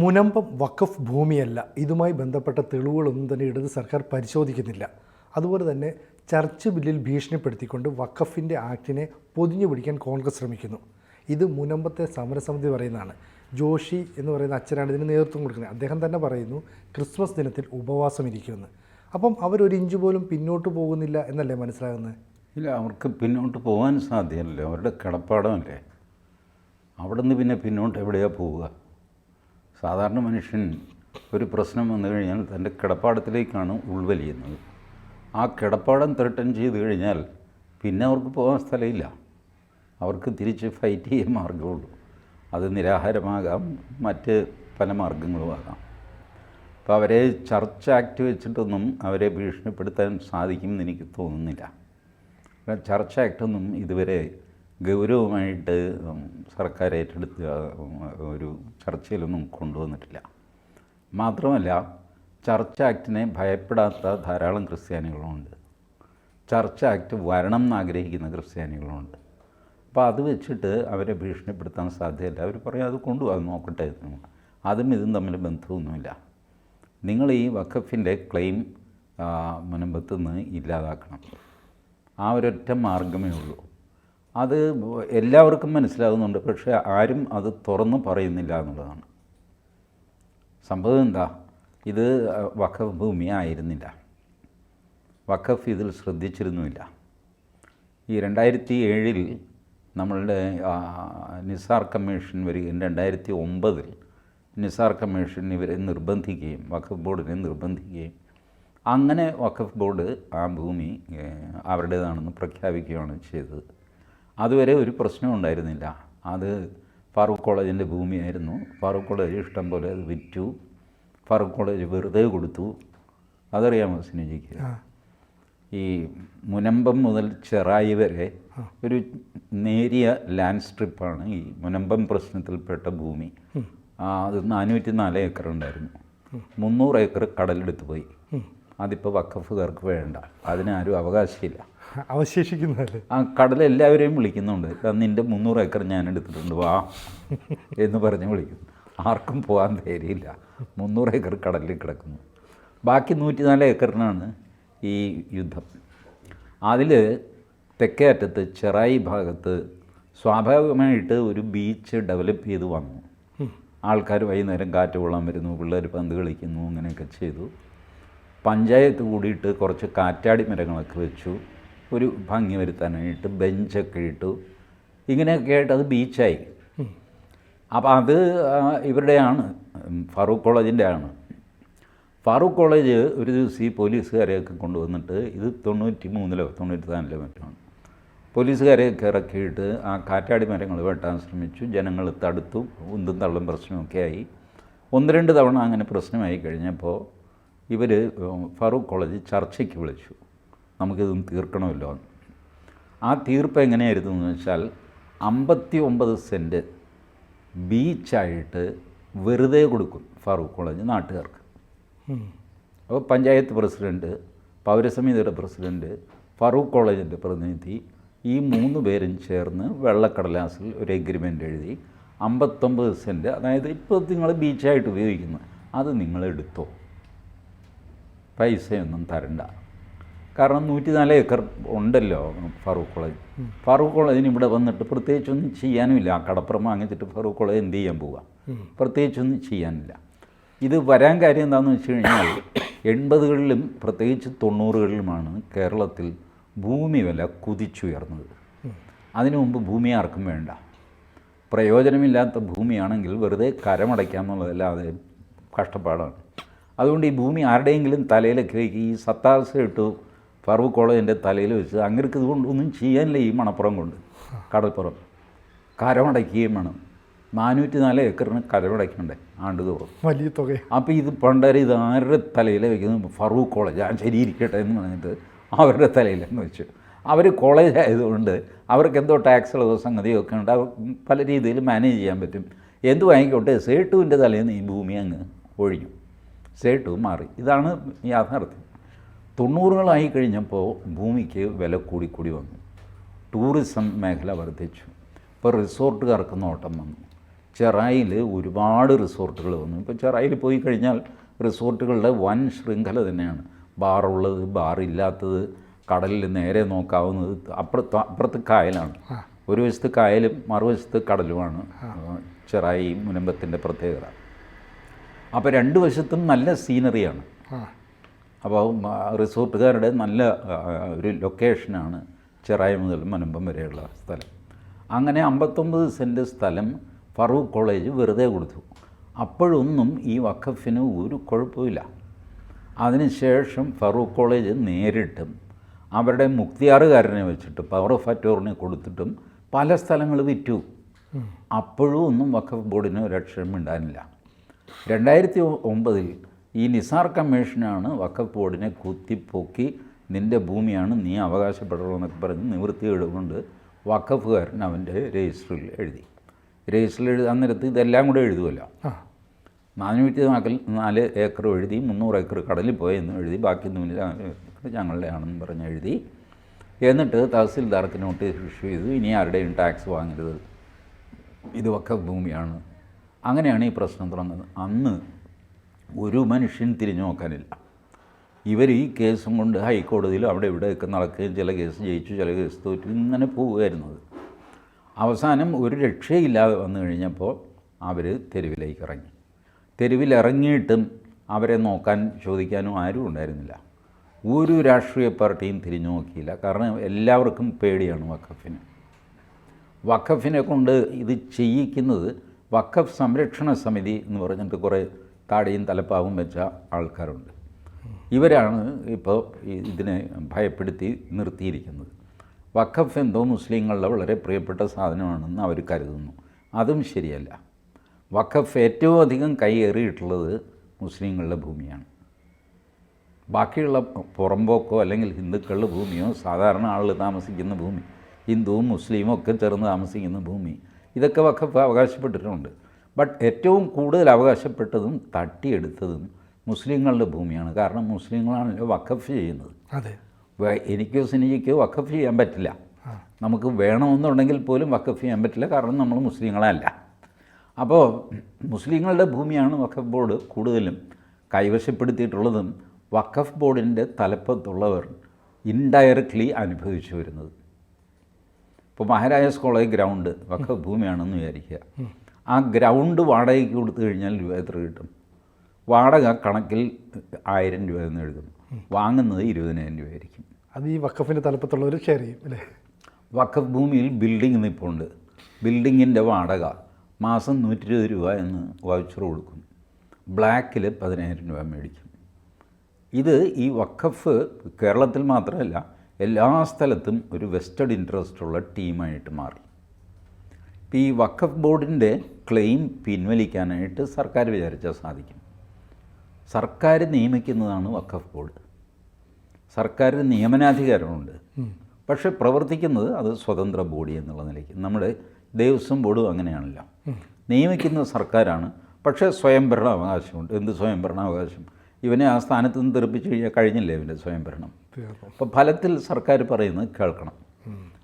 മുനമ്പം വഖഫ് ഭൂമിയല്ല. ഇതുമായി ബന്ധപ്പെട്ട തെളിവുകളൊന്നും തന്നെ ഇടത് സർക്കാർ പരിശോധിക്കുന്നില്ല. അതുപോലെ തന്നെ ചർച്ച് ബില്ലിൽ ഭീഷണിപ്പെടുത്തിക്കൊണ്ട് വഖഫിന്റെ ആക്ടിനെ പൊതിഞ്ഞു പിടിക്കാൻ കോൺഗ്രസ് ശ്രമിക്കുന്നു. ഇത് മുനമ്പത്തെ സമരസമിതി പറയുന്നതാണ്. ജോഷി എന്ന് പറയുന്ന അച്ഛനാണ് ഇതിന് നേതൃത്വം കൊടുക്കുന്നത്. അദ്ദേഹം തന്നെ പറയുന്നു ക്രിസ്മസ് ദിനത്തിൽ ഉപവാസം ഇരിക്കുമെന്ന് അപ്പം അവരൊരു ഇഞ്ച് പോലും പിന്നോട്ട് പോകുന്നില്ല എന്നല്ലേ മനസ്സിലാകുന്നത്? ഇല്ല അവർക്ക് പിന്നോട്ട് പോകാൻ സാധ്യമല്ലേ അവരുടെ കിടപ്പാടമല്ലേ? അവിടെ നിന്ന് പിന്നെ പിന്നോട്ട് എവിടെയാണ് പോവുക? സാധാരണ മനുഷ്യൻ ഒരു പ്രശ്നം വന്നു കഴിഞ്ഞാൽ തന്റെ കിടപ്പാടത്തിലേക്കാണ് ഉൾവലിയുന്നത്. ആ കിടപ്പാടം ത്രട്ടൻ ചെയ്ത് കഴിഞ്ഞാൽ പിന്നെ അവർക്ക് പോകാൻ സ്ഥലമില്ല. അവർക്ക് തിരിച്ച് ഫൈറ്റ് ചെയ്യാൻ മാർഗമുള്ളൂ അത് നിരാഹാരമാകാം മറ്റ് പല മാർഗങ്ങളും ആകാം. അപ്പോൾ അവരെ ചർച്ച ആക്ട് വെച്ചിട്ടൊന്നും അവരെ ഭീഷണിപ്പെടുത്താൻ സാധിക്കുമെന്ന് എനിക്ക് തോന്നുന്നില്ല. ചർച്ച് ആക്ടൊന്നും ഇതുവരെ ഗൗരവമായിട്ട് സർക്കാർ ഏറ്റെടുത്ത ഒരു ചർച്ചയിലൊന്നും കൊണ്ടുവന്നിട്ടില്ല. മാത്രമല്ല ചർച്ച് ആക്ടിനെ ഭയപ്പെടാത്ത ധാരാളം ക്രിസ്ത്യാനികളുമുണ്ട് ചർച്ച് ആക്ട് വരണം എന്നാഗ്രഹിക്കുന്ന ക്രിസ്ത്യാനികളുമുണ്ട് അപ്പോൾ അത് വെച്ചിട്ട് അവരെ ഭീഷണിപ്പെടുത്താൻ സാധ്യമല്ല അവർ പറയും അത് കൊണ്ടുപോകാൻ നോക്കട്ടെ. അതും ഇതും തമ്മിൽ ബന്ധമൊന്നുമില്ല. നിങ്ങൾ ഈ വഖഫിന്റെ ക്ലെയിം മുനമ്പത്ത് നിന്ന് ഇല്ലാതാക്കണം. ആ ഒരൊറ്റ മാർഗമേ ഉള്ളൂ. അത് എല്ലാവർക്കും മനസ്സിലാകുന്നുണ്ട് പക്ഷേ ആരും അത് തുറന്നു പറയുന്നില്ല എന്നുള്ളതാണ്. സംഭവം എന്താ? ഇത് വഖഫ് ഭൂമി ആയിരുന്നില്ല. വഖഫ് ഇതിൽ ശ്രദ്ധിച്ചിരുന്നുമില്ല. ഈ രണ്ടായിരത്തി ഏഴിൽ നമ്മളുടെ നിസാർ കമ്മീഷൻ വരികയും രണ്ടായിരത്തി ഒമ്പതിൽ നിസാർ കമ്മീഷൻ ഇവരെ നിർബന്ധിക്കുകയും വഖഫ് ബോർഡിനെ നിർബന്ധിക്കുകയും അങ്ങനെ വഖഫ് ബോർഡ് ആ ഭൂമി അവരുടേതാണെന്ന് പ്രഖ്യാപിക്കുകയാണ് ചെയ്തത്. അതുവരെ ഒരു പ്രശ്നവും ഉണ്ടായിരുന്നില്ല. അത് ഫാറൂഖ് കോളേജിന്റെ ഭൂമിയായിരുന്നു. ഫാറൂഖ് കോളേജ് ഇഷ്ടം പോലെ അത് വിറ്റു. ഫാറൂഖ് കോളേജ് വെറുതെ കൊടുത്തു. അതറിയാമോ സിനിജിക്ക്? ഈ മുനമ്പം മുതൽ ചെറായി വരെ ഒരു നേരിയ ലാൻഡ് സ്ട്രിപ്പാണ് ഈ മുനമ്പം പ്രശ്നത്തിൽപ്പെട്ട ഭൂമി. ആ, അത് നാനൂറ്റി നാല് ഏക്കർ ഉണ്ടായിരുന്നു. മുന്നൂറ് ഏക്കർ കടലെടുത്ത് പോയി. അതിപ്പോൾ വക്കഫുകാർക്ക് വേണ്ട. അതിനാരും അവകാശമില്ല. അവശേഷിക്കുന്നതല്ലേ? ആ കടൽ എല്ലാവരെയും വിളിക്കുന്നുണ്ട്. "ദാ നിന്റെ മുന്നൂറ് ഏക്കർ ഞാൻ എടുത്തിട്ടുണ്ട്. വാ എന്ന് പറഞ്ഞ് വിളിക്കും ആർക്കും പോകാൻ ധൈര്യമില്ല മുന്നൂറ് ഏക്കർ കടലിൽ കിടക്കുന്നു. ബാക്കി നൂറ്റിനാല് ഏക്കറിനാണ് ഈ യുദ്ധം. അതിൽ തെക്കേ അറ്റത്ത് ചെറായി ഭാഗത്ത് സ്വാഭാവികമായിട്ട് ഒരു ബീച്ച് ഡെവലപ്പ് ചെയ്ത് വന്നു. ആൾക്കാർ വൈകുന്നേരം കാറ്റ് കൊള്ളാൻ വരുന്നു പിള്ളേർ പന്ത് കളിക്കുന്നു അങ്ങനെയൊക്കെ ചെയ്തു. പഞ്ചായത്ത് കൂടിയിട്ട് കുറച്ച് കാറ്റാടി മരങ്ങളൊക്കെ വെച്ചു. ഒരു ഭംഗി വരുത്താനായിട്ട് ബെഞ്ചൊക്കെ ഇട്ടു. ഇങ്ങനെയൊക്കെ ആയിട്ട് അത് ബീച്ചായി. അപ്പോൾ അത് ഇവരുടെയാണ് ഫാറൂഖ് കോളേജിന്റെ ആണ് ഫാറൂഖ് കോളേജ് ഒരു ദിവസം ഈ പോലീസുകാരെയൊക്കെ കൊണ്ടുവന്നിട്ട് ഇത് തൊണ്ണൂറ്റി മൂന്നിലോ തൊണ്ണൂറ്റി നാലിലോ മറ്റാണ് പോലീസുകാരെയൊക്കെ ഇറക്കിയിട്ട് ആ കാറ്റാടി മരങ്ങൾ വെട്ടാൻ ശ്രമിച്ചു. ജനങ്ങൾ തടുത്തു ഉന്തും തള്ളും പ്രശ്നമൊക്കെ ആയി. ഒന്ന് രണ്ട് തവണ അങ്ങനെ പ്രശ്നമായി കഴിഞ്ഞപ്പോൾ ഇവർ ഫാറൂഖ് കോളേജ് ചർച്ചയ്ക്ക് വിളിച്ചു. നമുക്കിതൊന്ന് തീർക്കണമല്ലോ. ആ തീർപ്പ് എങ്ങനെയായിരുന്നു എന്ന് വെച്ചാൽ അമ്പത്തി ഒമ്പത് സെന്റ് ബീച്ചായിട്ട് വെറുതെ കൊടുക്കും ഫാറൂഖ് കോളേജ് നാട്ടുകാർക്ക്. അപ്പോൾ പഞ്ചായത്ത് പ്രസിഡന്റ് പൗരസമിതിയുടെ പ്രസിഡന്റ് ഫറൂഖ് കോളേജിന്റെ പ്രതിനിധി ഈ മൂന്ന് പേരും ചേർന്ന് വെള്ളക്കടലാസിൽ ഒരു എഗ്രിമെന്റ് എഴുതി അമ്പത്തൊമ്പത് സെന്റ് അതായത് ഇപ്പോൾ നിങ്ങൾ ബീച്ചായിട്ട് ഉപയോഗിക്കുന്നത് അത് നിങ്ങളെടുത്തോ പൈസയൊന്നും തരണ്ട. കാരണം നൂറ്റി നാല് ഏക്കർ ഉണ്ടല്ലോ ഫറൂഖ് കോളേജ്. ഫറൂഖ് കോളേജിന് ഇവിടെ വന്നിട്ട് പ്രത്യേകിച്ചൊന്നും ചെയ്യാനുമില്ല. ആ കടപ്പുറം വാങ്ങിച്ചിട്ട് ഫറൂഖ് കോളേജ് എന്ത് ചെയ്യാൻ പോവുക പ്രത്യേകിച്ചൊന്നും ചെയ്യാനില്ല. ഇത് വരാൻ കാര്യം എന്താണെന്ന് വെച്ച് കഴിഞ്ഞാൽ എൺപതുകളിലും പ്രത്യേകിച്ച് തൊണ്ണൂറുകളിലുമാണ് കേരളത്തിൽ ഭൂമി വില കുതിച്ചുയർന്നത്. അതിനു മുമ്പ് ഭൂമി ആർക്കും വേണ്ട. പ്രയോജനമില്ലാത്ത ഭൂമിയാണെങ്കിൽ വെറുതെ കരമടയ്ക്കാമെന്നുള്ളതല്ലാതെ കഷ്ടപ്പാടാണ്. അതുകൊണ്ട് ഈ ഭൂമി ആരുടെയെങ്കിലും തലയിലൊക്കെ ഈ സത്താസ് ഇട്ടു ഫറൂഖ് കോളേജിന്റെ തലയിൽ വെച്ച് അങ്ങനെക്ക് ഇതുകൊണ്ട് ഒന്നും ചെയ്യാനില്ല ഈ മണപ്പുറം കൊണ്ട്. കടൽപ്പുറം. കരമടയ്ക്കുകയും വേണം. നാനൂറ്റി നാല് ഏക്കറിന് കരമടയ്ക്കണ്ടേ ആണ്ട് തോറും. വലിയ തുക. അപ്പോൾ ഇത് പണ്ടേരം ഇത് ആരുടെ തലയിൽ വയ്ക്കുന്നത് ഫറൂഖ് കോളേജ്. ആ ശരി ഇരിക്കട്ടെ എന്ന് പറഞ്ഞിട്ട് അവരുടെ തലയിലെന്ന് വെച്ചു. അവർ കോളേജ് ആയതുകൊണ്ട് അവർക്ക് എന്തോ ടാക്സ് ഉള്ളതോ സംഗതിയോ ഒക്കെ ഉണ്ട്. അവർ പല രീതിയിൽ മാനേജ് ചെയ്യാൻ പറ്റും. എന്ത് വാങ്ങിക്കോട്ടെ? സേട്ടുവിന്റെ തലേന്ന് ഈ ഭൂമി അങ്ങ് ഒഴിഞ്ഞു. സേട്ടു മാറി. ഇതാണ് യാഥാർത്ഥ്യം. തൊണ്ണൂറുകളായി കഴിഞ്ഞപ്പോൾ ഭൂമിക്ക് വില കൂടി കൂടി വന്നു. ടൂറിസം മേഖല വർദ്ധിച്ചു. ഇപ്പോൾ റിസോർട്ടുകാർക്ക് നോട്ടം വന്നു. ചെറായിൽ ഒരുപാട് റിസോർട്ടുകൾ വന്നു. ഇപ്പോൾ ചെറായിൽ പോയി കഴിഞ്ഞാൽ റിസോർട്ടുകളുടെ വൻ ശൃംഖല തന്നെയാണ്. ബാറുള്ളത് ബാറില്ലാത്തത് കടലിൽ നേരെ നോക്കാവുന്നത് അപ്പുറത്ത് അപ്പുറത്ത് കായലാണ്. ഒരു വശത്ത് കായലും മറുവശത്ത് കടലുമാണ്. ചെറായി മുനമ്പത്തിന്റെ പ്രത്യേകത. അപ്പോൾ രണ്ട് വശത്തും നല്ല സീനറിയാണ്. അപ്പോൾ റിസോർട്ടുകാരുടെ നല്ല ഒരു ലൊക്കേഷനാണ് ചെറായ മുതൽ മുനമ്പം വരെയുള്ള സ്ഥലം. അങ്ങനെ അമ്പത്തൊമ്പത് സെന്റ് സ്ഥലം ഫറൂഖ് കോളേജ് വെറുതെ കൊടുത്തു. അപ്പോഴൊന്നും ഈ വഖഫിന് ഒരു കുഴപ്പമില്ല. അതിനുശേഷം ഫറൂഖ് കോളേജ് നേരിട്ടും അവരുടെ മുക്തിയാറുകാരനെ വെച്ചിട്ട് പവർ ഓഫ് അറ്റോറിനെ കൊടുത്തിട്ടും പല സ്ഥലങ്ങൾ വിറ്റു. അപ്പോഴും ഒന്നും വഖഫ് ബോർഡിന് ഒരു അക്ഷരം മിണ്ടാനില്ല രണ്ടായിരത്തി ഒമ്പതിൽ ഈ നിസാർ കമ്മീഷനാണ് വഖഫ് ബോർഡിനെ കുത്തിപ്പൊക്കി നിന്റെ ഭൂമിയാണ് നീ അവകാശപ്പെടണമെന്നൊക്കെ പറഞ്ഞ് നിവൃത്തി കൊണ്ട് വഖഫുകാരൻ അവന്റെ രജിസ്റ്ററിൽ എഴുതി. രജിസ്റ്ററിൽ എഴുതി അന്നേരത്ത് ഇതെല്ലാം കൂടെ എഴുതുമല്ലോ നാനൂറ്റി നാക്കൽ നാല് ഏക്കർ എഴുതി മുന്നൂറ് ഏക്കർ കടലിൽ പോയെന്ന് എഴുതി ബാക്കി നൂറ്റി ഞങ്ങളുടെ ആണെന്ന് പറഞ്ഞ് എഴുതി. എന്നിട്ട് തഹസിൽദാർക്ക് നോട്ടീസ് ഇഷ്യൂ ചെയ്തു ഇനി ആരുടെയും ടാക്സ് വാങ്ങരുത്. ഇത് വക്കഫ് ഭൂമിയാണ്. അങ്ങനെയാണ് ഈ പ്രശ്നം തുടങ്ങുന്നത് അന്ന് ഒരു മനുഷ്യൻ തിരിഞ്ഞു നോക്കാനില്ല. ഇവർ ഈ കേസും കൊണ്ട് ഹൈക്കോടതിയിൽ അവിടെ ഇവിടെയൊക്കെ നടക്കുകയും ചില കേസ് ജയിച്ചു ചില കേസ് തോറ്റു ഇങ്ങനെ പോവുമായിരുന്നത് അവസാനം ഒരു രക്ഷയില്ലാതെ വന്നു കഴിഞ്ഞപ്പോൾ അവർ തെരുവിലേക്ക് ഇറങ്ങി. തെരുവിലിറങ്ങിയിട്ടും അവരെ നോക്കാൻ ചോദിക്കാനും ആരും ഉണ്ടായിരുന്നില്ല. ഒരു രാഷ്ട്രീയ പാർട്ടിയും തിരിഞ്ഞു നോക്കിയില്ല. കാരണം എല്ലാവർക്കും പേടിയാണ് വഖഫിന്. വഖഫിനെ കൊണ്ട് ഇത് ചെയ്യിക്കുന്നത് വഖഫ് സംരക്ഷണ സമിതി എന്ന് പറഞ്ഞിട്ട് കുറേ താടിയും തലപ്പാവും വെച്ച ആൾക്കാരുണ്ട്. ഇവരാണ് ഇപ്പോൾ ഇതിനെ ഭയപ്പെടുത്തി നിർത്തിയിരിക്കുന്നത്. വഖഫ് എന്തോ മുസ്ലിങ്ങളുടെ വളരെ പ്രിയപ്പെട്ട സാധനമാണെന്ന് അവർ കരുതുന്നു. അതും ശരിയല്ല. വഖഫ് ഏറ്റവും അധികം കൈയേറിയിട്ടുള്ളത് മുസ്ലിങ്ങളുടെ ഭൂമിയാണ്. ബാക്കിയുള്ള പുറമ്പോക്കോ അല്ലെങ്കിൽ ഹിന്ദുക്കളുടെ ഭൂമിയോ സാധാരണ ആളുകൾ താമസിക്കുന്ന ഭൂമി ഹിന്ദുവും മുസ്ലിമും ഒക്കെ ചേർന്ന് താമസിക്കുന്ന ഭൂമി ഇതൊക്കെ വഖഫ് അവകാശപ്പെട്ടിട്ടുണ്ട്. ബട്ട് ഏറ്റവും കൂടുതൽ അവകാശപ്പെട്ടതും തട്ടിയെടുത്തതും മുസ്ലിങ്ങളുടെ ഭൂമിയാണ്. കാരണം മുസ്ലിങ്ങളാണല്ലോ വഖഫ് ചെയ്യുന്നത്. അതെ. എനിക്കോ സിനിജിക്കോ വഖഫ് ചെയ്യാൻ പറ്റില്ല. നമുക്ക് വേണമെന്നുണ്ടെങ്കിൽ പോലും വഖഫ് ചെയ്യാൻ പറ്റില്ല. കാരണം നമ്മൾ മുസ്ലിങ്ങളല്ല. അപ്പോൾ മുസ്ലിങ്ങളുടെ ഭൂമിയാണ് വഖഫ് ബോർഡ് കൂടുതലും കൈവശപ്പെടുത്തിയിട്ടുള്ളതും വഖഫ് ബോർഡിന്റെ തലപ്പത്തുള്ളവർ ഇൻഡയറക്ട്ലി അനുഭവിച്ചു വരുന്നത്. ഇപ്പോൾ മഹാരാജാസ് കോളേജ് ഗ്രൗണ്ട് വഖഫ് ഭൂമിയാണെന്ന് വിചാരിക്കുക. ആ ഗ്രൗണ്ട് വാടകയ്ക്ക് കൊടുത്തു കഴിഞ്ഞാൽ രൂപ എത്ര കിട്ടും? വാടക കണക്കിൽ ആയിരം രൂപ എന്ന് എഴുതും വാങ്ങുന്നത് ഇരുപതിനായിരം രൂപയായിരിക്കും. അത് ഈ വക്കഫിന്റെ തലപ്പത്തുള്ളവർ ഷെയർ ചെയ്യും അല്ലേ? വക്കഫ് ഭൂമിയിൽ ബിൽഡിംഗ് നിൽപ്പുണ്ട് ബിൽഡിങ്ങിന്റെ വാടക മാസം നൂറ്റി ഇരുപത് രൂപ എന്ന് വൗച്ചർ കൊടുക്കും. ബ്ലാക്കിൽ പതിനായിരം രൂപ മേടിക്കും. ഇത് ഈ വഖഫ് കേരളത്തിൽ മാത്രമല്ല എല്ലാ സ്ഥലത്തും ഒരു വെസ്റ്റഡ് ഇൻട്രസ്റ്റുള്ള ടീമായിട്ട് മാറി. ഈ വഖഫ് ബോർഡിന്റെ ക്ലെയിം പിൻവലിക്കാനായിട്ട് സർക്കാർ വിചാരിച്ചാൽ സാധിക്കും. സർക്കാർ നിയമിക്കുന്നതാണ് വഖഫ് ബോർഡ്. സർക്കാരിന് നിയമനാധികാരമുണ്ട്. പക്ഷേ പ്രവർത്തിക്കുന്നത് അത് സ്വതന്ത്ര ബോഡി എന്നുള്ള നിലയ്ക്ക്. നമ്മുടെ ദേവസ്വം ബോർഡും അങ്ങനെയാണല്ലോ. നിയമിക്കുന്നത് സർക്കാരാണ്. പക്ഷേ സ്വയംഭരണ അവകാശമുണ്ട്. എന്ത് സ്വയംഭരണാവകാശം ഇവനെ ആ സ്ഥാനത്ത് നിന്ന് തെറിപ്പിച്ച് കഴിഞ്ഞാൽ കഴിഞ്ഞില്ലേ ഇവന്റെ സ്വയംഭരണം? അപ്പോൾ ഫലത്തിൽ സർക്കാർ പറയുന്നത് കേൾക്കണം.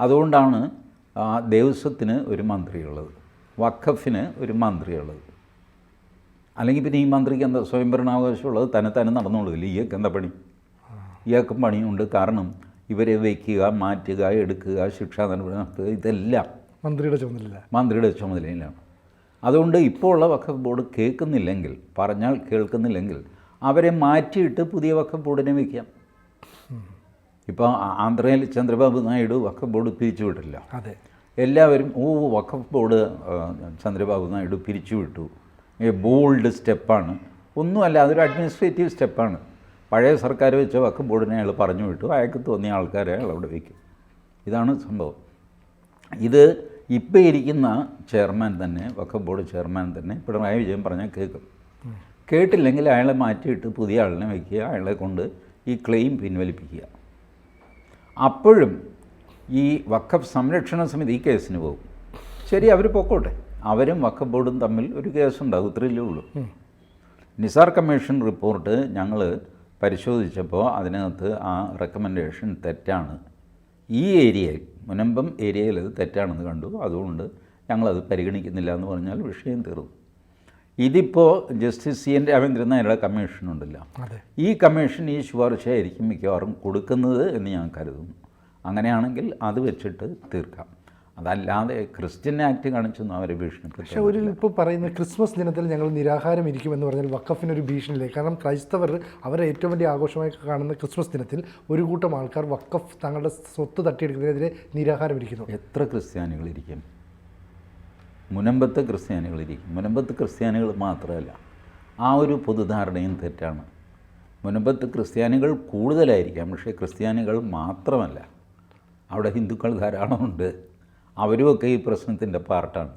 അതുകൊണ്ടാണ് ദേവസ്വത്തിന് ഒരു മന്ത്രിയുള്ളത്. വഖഫിന് ഒരു മന്ത്രിയുള്ളത്. അല്ലെങ്കിൽ പിന്നെ ഈ മന്ത്രിക്ക് എന്താ സ്വയംഭരണാവകാശമുള്ളത് തന്നെ തന്നെ നടന്നുകൊള്ളില്ല ഇയാൾക്ക് എന്താ പണി? ഇയാൾക്കും പണിയുണ്ട്. കാരണം ഇവരെ വയ്ക്കുക മാറ്റുക എടുക്കുക ശിക്ഷാ നടപടി നടത്തുക ഇതെല്ലാം മന്ത്രിയുടെ ചുമതല മന്ത്രിയുടെ ചുമതലയിലാണ്. അതുകൊണ്ട് ഇപ്പോൾ ഉള്ള വഖഫ് ബോർഡ് കേൾക്കുന്നില്ലെങ്കിൽ പറഞ്ഞാൽ കേൾക്കുന്നില്ലെങ്കിൽ അവരെ മാറ്റിയിട്ട് പുതിയ വഖഫ് ബോർഡിനെ വയ്ക്കാം ഇപ്പോൾ ആന്ധ്രയിൽ ചന്ദ്രബാബു നായിഡു വഖഫ് ബോർഡ് പിരിച്ചുവിട്ടില്ല അതെ. എല്ലാവരും ഓ വഖഫ് ബോർഡ് ചന്ദ്രബാബു നായിഡു പിരിച്ചുവിട്ടു ഏ ബോൾഡ് സ്റ്റെപ്പാണ്. ഒന്നുമല്ല അതൊരു അഡ്മിനിസ്ട്രേറ്റീവ് സ്റ്റെപ്പാണ്. പഴയ സർക്കാർ വെച്ച വഖഫ് ബോർഡിനെ അയാൾ പറഞ്ഞു വിട്ടു. അയാൾക്ക് തോന്നിയ ആൾക്കാരെ അയാൾ അവിടെ വയ്ക്കും ഇതാണ് സംഭവം. ഇത് ഇപ്പോൾ ഇരിക്കുന്ന ചെയർമാൻ തന്നെ വഖഫ് ബോർഡ് ചെയർമാൻ തന്നെ പിണറായി വിജയൻ പറഞ്ഞാൽ കേൾക്കും. കേട്ടില്ലെങ്കിൽ അയാളെ മാറ്റിയിട്ട് പുതിയ ആളിനെ വയ്ക്കുക അയാളെ കൊണ്ട് ഈ ക്ലെയിം പിൻവലിപ്പിക്കുക. അപ്പോഴും ഈ വഖഫ് സംരക്ഷണ സമിതി ഈ കേസിന് പോകും. ശരി അവർ പൊക്കോട്ടെ. അവരും വഖഫ് ബോർഡും തമ്മിൽ ഒരു കേസുണ്ടാകും ഇത്രയല്ലേ ഉള്ളൂ. നിസാർ കമ്മീഷൻ റിപ്പോർട്ട് ഞങ്ങൾ പരിശോധിച്ചപ്പോൾ അതിനകത്ത് ആ റെക്കമെൻഡേഷൻ തെറ്റാണ്. ഈ ഏരിയയിൽ മുനമ്പം ഏരിയയിൽ അത് തെറ്റാണെന്ന് കണ്ടു. അതുകൊണ്ട് ഞങ്ങളത് പരിഗണിക്കുന്നില്ല എന്ന് പറഞ്ഞാൽ വിഷയം തീർന്നു. ഇതിപ്പോൾ ജസ്റ്റിസ് സി എൻ രാമേന്ദ്രൻ നായരുടെ കമ്മീഷൻ ഉണ്ടല്ലോ. ഈ കമ്മീഷൻ ഈ ശുപാർശയായിരിക്കും മിക്കവാറും കൊടുക്കുന്നത് എന്ന് ഞാൻ കരുതുന്നു. അങ്ങനെയാണെങ്കിൽ അത് വെച്ചിട്ട് തീർക്കാം. അതല്ലാതെ ക്രിസ്ത്യൻ ആക്ട് കാണിച്ചൊന്നും അവരെ പക്ഷെ പക്ഷേ ഒരു ഇപ്പോൾ പറയുന്ന ക്രിസ്മസ് ദിനത്തിൽ ഞങ്ങൾ നിരാഹാരം ഇരിക്കുമെന്ന് പറഞ്ഞാൽ വക്കഫിനൊരു ഭീഷണിയില്ലേ? കാരണം ക്രൈസ്തവർ അവരെ ഏറ്റവും വലിയ ആഘോഷമായി കാണുന്ന ക്രിസ്മസ് ദിനത്തിൽ ഒരു കൂട്ടം ആൾക്കാർ വക്കഫ് തങ്ങളുടെ സ്വത്ത് തട്ടിയെടുക്കുന്നതിനെതിരെ നിരാഹാരം ഇരിക്കുന്നു. എത്ര ക്രിസ്ത്യാനികളിരിക്കും മുനമ്പത്ത് ക്രിസ്ത്യാനികളിരിക്കും. മുനമ്പത്ത് ക്രിസ്ത്യാനികൾ മാത്രമല്ല ആ ഒരു പൊതുധാരണയും തെറ്റാണ്. മുനമ്പത്ത് ക്രിസ്ത്യാനികൾ കൂടുതലായിരിക്കാം പക്ഷേ ക്രിസ്ത്യാനികൾ മാത്രമല്ല. അവിടെ ഹിന്ദുക്കൾ ധാരാളമുണ്ട് അവരുമൊക്കെ ഈ പ്രശ്നത്തിന്റെ പാർട്ടാണ്.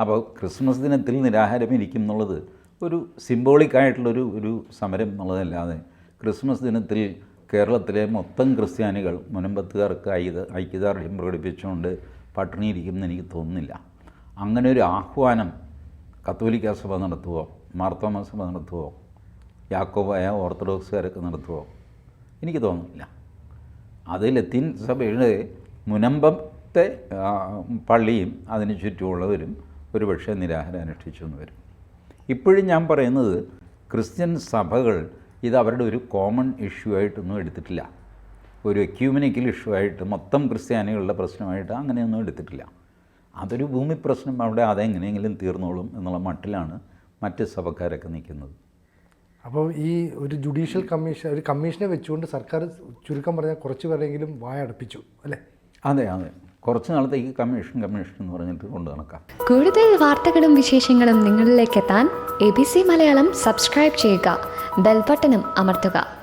അപ്പോൾ ക്രിസ്മസ് ദിനത്തിൽ നിരാഹാരം ഇരിക്കും എന്നുള്ളത് ഒരു സിംബോളിക് ആയിട്ടുള്ളൊരു ഒരു സമരം എന്നുള്ളതല്ലാതെ ക്രിസ്മസ് ദിനത്തിൽ കേരളത്തിലെ മൊത്തം ക്രിസ്ത്യാനികൾ മുനമ്പത്തുകാർക്ക് ഐക്യ ഐക്യദാർഢ്യം പ്രകടിപ്പിച്ചുകൊണ്ട് പട്ടിണിയിരിക്കുമെന്ന് എനിക്ക് തോന്നുന്നില്ല. അങ്ങനെ ഒരു ആഹ്വാനം കത്തോലിക്ക സഭ നടത്തുവോ? മാർത്തോമ സഭ നടത്തുവോ? യാക്കോബായ ഓർത്തഡോക്സുകാരൊക്കെ നടത്തുവോ? എനിക്ക് തോന്നുന്നില്ല. അത് ലത്തീൻ സഭയുടെ മുനമ്പത്തെ പള്ളിയും അതിന് ചുറ്റുമുള്ളവരും ഒരുപക്ഷെ നിരാഹാരം അനുഷ്ഠിച്ചു എന്ന് വരും. ഇപ്പോഴും ഞാൻ പറയുന്നത് ക്രിസ്ത്യൻ സഭകൾ ഇത് അവരുടെ ഒരു കോമൺ ഇഷ്യൂ ആയിട്ടൊന്നും എടുത്തിട്ടില്ല. ഒരു എക്യൂമിനിക്കൽ ഇഷ്യൂ ആയിട്ട് മൊത്തം ക്രിസ്ത്യാനികളുടെ പ്രശ്നമായിട്ട് അങ്ങനെയൊന്നും എടുത്തിട്ടില്ല. അതൊരു ഭൂമി പ്രശ്നം. അവിടെ അതെങ്ങനെയെങ്കിലും തീർന്നോളും എന്നുള്ള മട്ടിലാണ് മറ്റ് സഭക്കാരൊക്കെ നിൽക്കുന്നത്. അപ്പോൾ ഈ ഒരു ജുഡീഷ്യൽ കമ്മീഷൻ ഒരു കമ്മീഷനെ വെച്ചുകൊണ്ട് സർക്കാർ ചുരുക്കം പറഞ്ഞാൽ കുറച്ച് പേരെങ്കിലും വായ അടപ്പിച്ചു അല്ലേ? അതെ അതെ. കുറച്ച് നാളത്തേക്ക് കമ്മീഷൻ കമ്മീഷൻ എന്ന് പറഞ്ഞിട്ട് കൊണ്ട് നടക്കാം. കൂടുതൽ വാർത്തകളും വിശേഷങ്ങളും നിങ്ങളിലേക്ക് എത്താൻ A B C Malayalam subscribe ചെയ്യുക ബെൽബട്ടനും അമർത്തുക.